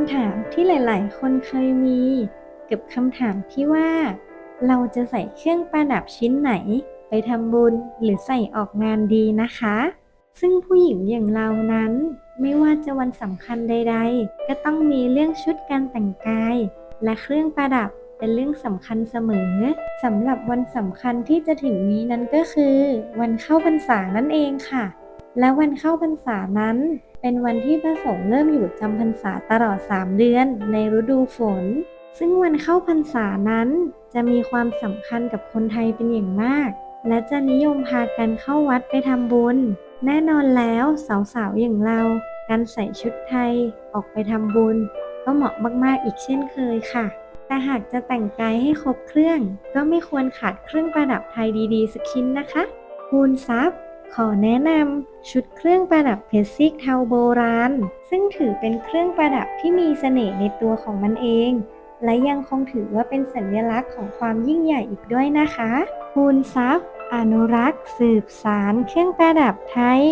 ำถามที่หลาย ๆ คนเคยมี กับคำถามที่ว่า เราจะใส่เครื่องประดับชิ้นไหน ไปทำบุญหรือใส่ออกงานดีนะคะ ซึ่งผู้หญิงอย่างเรานั้น ไม่ว่าจะวันสำคัญใด ๆ ก็ต้องมีเรื่องชุดการแต่งกาย และเครื่องประดับเป็นเรื่องสำคัญเสมอสำหรับวันสำคัญที่จะถึงนี้นั้นก็คือ วันเข้าพรรษานั่นเองค่ะ และวันเข้าพรรษานั้น เป็นวันที่พระสงฆ์เริ่มอยู่จำพรรษาตลอด 3 เดือนในฤดูฝน ซึ่งวันเข้าพรรษานั้นจะมีความสำคัญกับคนไทยเป็นอย่างมาก และจะนิยมพากันเข้าวัดไปทำบุญ แน่นอนแล้วสาวๆอย่างเรา การใส่ชุดไทยออกไปทำบุญ ก็เหมาะมากๆอีกเช่นเคยค่ะ แต่หากจะแต่งกายให้ครบเครื่อง ก็ไม่ควรขาดเครื่องประดับไทยดีๆสักชิ้นนะคะคูณทรัพย์ ขอแนะนำชุดเครื่องประดับเพชรซิกเทาโบราณ ซึ่งถือเป็นเครื่องประดับที่มีเสน่ห์ในตัวของมันเอง และยังคงถือว่าเป็นสัญลักษณ์ของความยิ่งใหญ่อีกด้วยนะคะ คูณทรัพย์ อนุรักษ์ สืบสารเครื่องประดับไทย